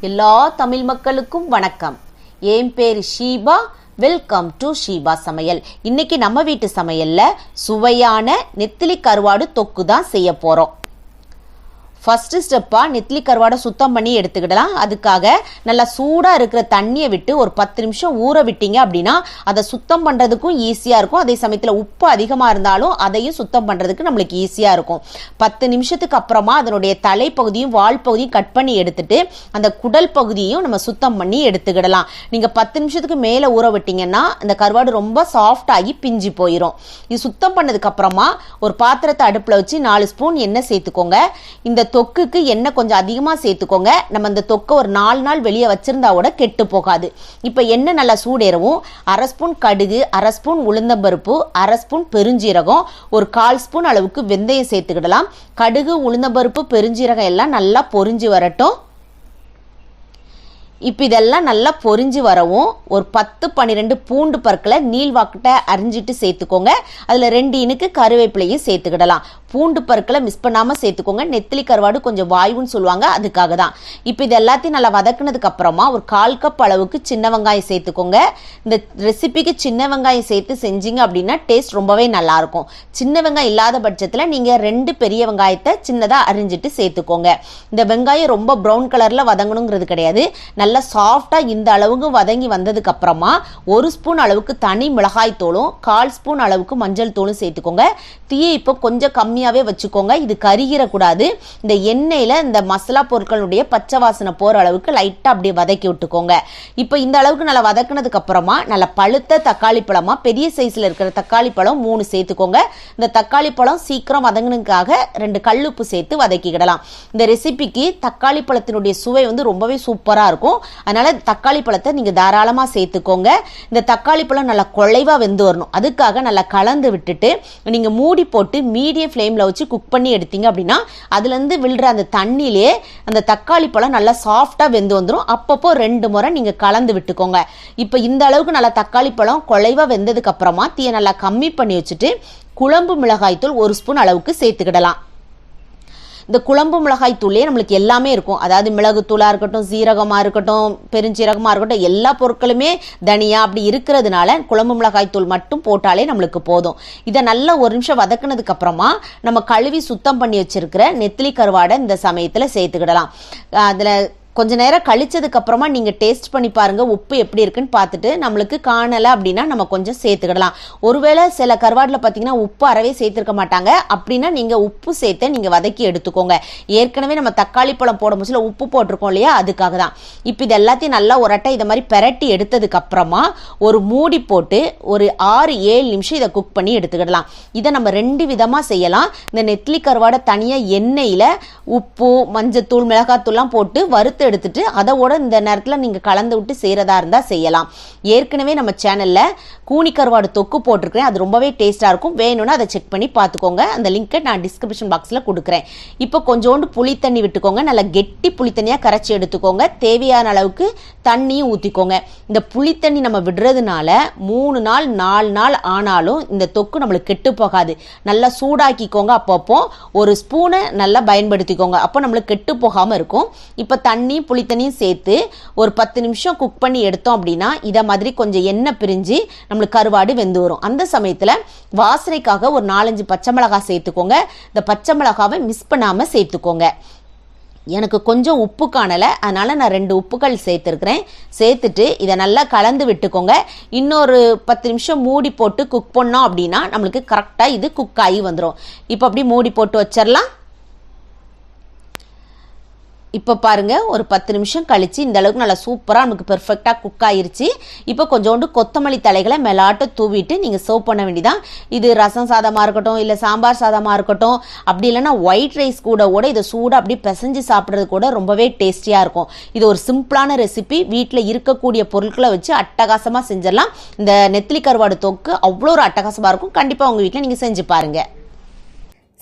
எல்லா தமிழ் மக்களுக்கும் வணக்கம். என் பேர் ஷீபா. வெல்கம் டு ஷீபா சமையல். இன்னைக்கு நம்ம வீட்டு சமையல்ல சுவையான நெத்திலி கருவாடு தொக்கு தான் செய்ய போறோம். ஃபஸ்ட்டு ஸ்டெப்பாக நெத்திலி கருவாடை சுத்தம் பண்ணி எடுத்துக்கிடலாம். அதுக்காக நல்லா சூடாக இருக்கிற தண்ணியை விட்டு ஒரு பத்து நிமிஷம் ஊற விட்டீங்க அப்படின்னா அதை சுத்தம் பண்ணுறதுக்கும் ஈஸியாக இருக்கும். அதே சமயத்தில் உப்பு அதிகமாக இருந்தாலும் அதையும் சுத்தம் பண்ணுறதுக்கு நம்மளுக்கு ஈஸியாக இருக்கும். பத்து நிமிஷத்துக்கு அப்புறமா அதனுடைய தலைப்பகுதியும் வால் பகுதியும் கட் பண்ணி எடுத்துட்டு அந்த குடல் பகுதியும் நம்ம சுத்தம் பண்ணி எடுத்துக்கிடலாம். நீங்கள் பத்து நிமிஷத்துக்கு மேலே ஊற விட்டீங்கன்னா அந்த கருவாடு ரொம்ப சாஃப்ட் ஆகி பிஞ்சு போயிடும் இது சுத்தம் பண்ணதுக்கு அப்புறமா ஒரு பாத்திரத்தை அடுப்பில் வச்சு நாலு ஸ்பூன் எண்ணெய் சேர்த்துக்கோங்க. இந்த தொக்குக்கு எண்ணெய் கொஞ்சம் அதிகமாக சேர்த்துக்கோங்க. நம்ம இந்த தொக்கை ஒரு நாலு நாள் வெளியே வச்சிருந்தா கூட கெட்டு போகாது. இப்போ எண்ணெய் நல்லா சூடேறவும். அரை ஸ்பூன் கடுகு அரை ஸ்பூன் உளுந்தம்பருப்பு அரை ஸ்பூன் பெருஞ்சீரகம் ஒரு கால் ஸ்பூன் அளவுக்கு வெந்தயம் சேர்த்துக்கிடலாம். கடுகு உளுந்தம்பருப்பு பெருஞ்சீரகம் எல்லாம் நல்லா பொரிஞ்சு வரட்டும். இப்போ இதெல்லாம் நல்லா பொறிஞ்சு வரவும் ஒரு பத்து பன்னிரெண்டு பூண்டு பற்களை நீள்வாக்கிட்ட அரிஞ்சிட்டு சேர்த்துக்கோங்க. அதில் ரெண்டு இனுக்கு கருவேப்பிலையும் சேர்த்துக்கிடலாம். பூண்டு பற்களை மிஸ் பண்ணாமல் சேர்த்துக்கோங்க. நெத்திலி கருவாடு கொஞ்சம் வாயுன்னு சொல்லுவாங்க அதுக்காக தான் இப்போ இது எல்லாத்தையும் நல்லா வதக்குனதுக்கு அப்புறமா ஒரு கால் கப் அளவுக்கு சின்ன வெங்காயம் சேர்த்துக்கோங்க. இந்த ரெசிபிக்கு சின்ன வெங்காயம் சேர்த்து செஞ்சீங்க அப்படின்னா டேஸ்ட் ரொம்பவே நல்லாயிருக்கும். சின்ன வெங்காயம் இல்லாத பட்சத்தில் நீங்கள் ரெண்டு பெரிய வெங்காயத்தை சின்னதாக அரிஞ்சிட்டு சேர்த்துக்கோங்க. இந்த வெங்காயம் ரொம்ப ப்ரௌன் கலரில் வதங்கணுங்கிறது கிடையாது. நல்லா சாஃப்டாக இந்த அளவுக்கு வதங்கி வந்ததுக்கு அப்புறமா ஒரு ஸ்பூன் அளவுக்கு தனி மிளகாய் தூளும் கால் ஸ்பூன் அளவுக்கு மஞ்சள் தூளும் சேர்த்துக்கோங்க. தீயை இப்போ கொஞ்சம் கம்மியாகவே வச்சுக்கோங்க. இது கருகிடக்கூடாது இந்த எண்ணெயில் இந்த மசாலா பொருட்களுடைய பச்சை வாசனை போகிற அளவுக்கு லைட்டாக அப்படியே வதக்கி விட்டுக்கோங்க. இப்போ இந்த அளவுக்கு நல்லா வதக்குனதுக்கு அப்புறமா நல்ல பழுத்த தக்காளி பழமாக பெரிய சைஸில் இருக்கிற தக்காளி பழம் மூணு சேர்த்துக்கோங்க. இந்த தக்காளி பழம் சீக்கிரம் வதங்கினதுக்காக ரெண்டு கல்லுப்பு சேர்த்து வதக்கிக்கிடலாம். இந்த ரெசிபிக்கு தக்காளி பழத்தினுடைய சுவை வந்து ரொம்பவே சூப்பராக இருக்கும். அதனால தக்காளி பழத்தை நீங்கள் தாராளமாக சேர்த்துக்கோங்க. இந்த தக்காளி பழம் நல்லா குழைவாக வெந்து வரணும். அதுக்காக நல்லா கலந்து விட்டுட்டு நீங்கள் மூடி போட்டு மீடியம் ஃப்ளேமில் வச்சு குக் பண்ணி எடுத்தீங்க அப்படின்னா அதுலேருந்து விழுற அந்த தண்ணியிலே அந்த தக்காளி பழம் நல்லா சாஃப்டாக வெந்து வந்துடும் அப்பப்போ ரெண்டு முறை நீங்கள் கலந்து விட்டுக்கோங்க. இப்போ இந்த அளவுக்கு நல்லா தக்காளி பழம் குழைவாக வெந்ததுக்கு அப்புறமா தீயை நல்லா கம்மி பண்ணி வச்சுட்டு குழம்பு மிளகாய்த்தூள் ஒரு ஸ்பூன் அளவுக்கு சேர்த்துக்கிடலாம். இந்த குழம்பு மிளகாய் தூளே நம்மளுக்கு எல்லாமே இருக்கும். அதாவது மிளகுத்தூளாக இருக்கட்டும் சீரகமாக இருக்கட்டும் பெருஞ்சீரகமாக இருக்கட்டும் எல்லா பொருட்களுமே தனியா அப்படி இருக்கிறதுனால குழம்பு மிளகாய் தூள் மட்டும் போட்டாலே நம்மளுக்கு போதும். இதை நல்லா ஒரு நிமிஷம் வதக்குனதுக்கு அப்புறமா நம்ம கழுவி சுத்தம் பண்ணி வச்சிருக்கிற நெத்திலி கருவாடை இந்த சமயத்தில் சேர்த்துக்கிடலாம். அதில் கொஞ்ச நேரம் கழிச்சதுக்கு அப்புறமா நீங்கள் டேஸ்ட் பண்ணி பாருங்க உப்பு எப்படி இருக்குன்னு பார்த்துட்டு நம்மளுக்கு காணலை அப்படின்னா நம்ம கொஞ்சம் சேர்த்துக்கிடலாம். ஒருவேளை சில கருவாடில் பார்த்தீங்கன்னா உப்பு அறவே சேர்த்துருக்க மாட்டாங்க. அப்படின்னா நீங்கள் உப்பு சேர்த்து நீங்கள் வதக்கி எடுத்துக்கோங்க. ஏற்கனவே நம்ம தக்காளி பழம் போட முடியல உப்பு போட்டிருக்கோம் இல்லையா? அதுக்காக தான். இப்போ இது எல்லாத்தையும் நல்லா உரட்டை இதை மாதிரி பெரட்டி எடுத்ததுக்கு அப்புறமா ஒரு மூடி போட்டு ஒரு ஆறு ஏழு நிமிஷம் இதை குக் பண்ணி எடுத்துக்கிடலாம். இதை நம்ம ரெண்டு விதமாக செய்யலாம். இந்த நெத்திலி கருவாடை தனியாக எண்ணெயில் உப்பு மஞ்சத்தூள் மிளகாத்தூள்லாம் போட்டு வறுத்து எடுத்துட்டு அதோட இந்த நேரத்தில் நீங்கள் கலந்து விட்டு செய்கிறதா இருந்தால் செய்யலாம். ஏற்கனவே நம்ம சேனலில் கூனி கருவாடு தொக்கு போட்டிருக்கிறேன். அது ரொம்பவே டேஸ்ட்டாக இருக்கும். வேணும்னா அதை செக் பண்ணி பார்த்துக்கோங்க அந்த லிங்க்கை நான் டிஸ்கிரிப்ஷன் பாக்ஸில் கொடுக்குறேன். இப்போ கொஞ்சோண்டு புளி தண்ணி விட்டுக்கோங்க. நல்லா கெட்டி புளி தண்ணியாக கரைச்சி எடுத்துக்கோங்க. தேவையான அளவுக்கு தண்ணியும் ஊற்றிக்கோங்க இந்த புளி தண்ணி நம்ம விடுறதுனால மூணு நாள் நாலு நாள் ஆனாலும் இந்த தொக்கு நம்மளுக்கு கெட்டு போகாது. நல்லா சூடாக்கிக்கோங்க அப்பப்போ. ஒரு ஸ்பூனை நல்லா பயன்படுத்திக்கோங்க. அப்போ நம்மளுக்கு கெட்டு போகாமல் இருக்கும். இப்போ தண்ணி புளித்தண்ணியும் சேர்த்து ஒரு பத்து நிமிஷம் குக் பண்ணி எடுத்தோம் அப்படின்னா இதை மாதிரி கொஞ்சம் எண்ணெய் பிரிஞ்சு நம்மளுக்கு கருவாடு வெந்து வரும். அந்த சமயத்தில் வாசனைக்காக ஒரு நாலஞ்சு பச்சை மிளகாய் சேர்த்துக்கோங்க. இந்த பச்சை மிளகாவை மிஸ் பண்ணாமல் சேர்த்துக்கோங்க. எனக்கு கொஞ்சம் உப்பு காணலை அதனால் நான் ரெண்டு உப்புகள் சேர்த்துருக்குறேன். சேர்த்துட்டு இதை நல்லா கலந்து விட்டுக்கோங்க. இன்னொரு பத்து நிமிஷம் மூடி போட்டு குக் பண்ணோம் அப்படின்னா நம்மளுக்கு கரெக்டாக இது குக் ஆகி வந்துடும் இப்போ அப்படி மூடி போட்டு வச்சிடலாம். இப்போ பாருங்கள் ஒரு பத்து நிமிஷம் கழிச்சு இந்த அளவுக்கு நல்லா சூப்பராக நமக்கு பெர்ஃபெக்டாக குக் ஆயிருச்சு. இப்போ கொஞ்சோண்டு கொத்தமல்லி தலைகளை மேலாட்ட தூவிட்டு நீங்கள் சர்வ் பண்ண வேண்டியதான் இது ரசம் சாதமாக இருக்கட்டும் இல்லை சாம்பார் சாதமாக இருக்கட்டும் அப்படி இல்லைன்னா ஒயிட் ரைஸ் கூட கூட இதை சூடாக அப்படி பிசைஞ்சு சாப்பிட்றது கூட ரொம்பவே டேஸ்டியாக இருக்கும். இது ஒரு சிம்பிளான ரெசிபி வீட்டில் இருக்கக்கூடிய பொருட்களை வச்சு அட்டகாசமாக செஞ்சிடலாம். இந்த நெத்திலி கருவாடு தொக்கு அவ்வளோ ஒரு அட்டகாசமாக இருக்கும். கண்டிப்பாக உங்கள் வீட்டில் நீங்கள் செஞ்சு பாருங்கள்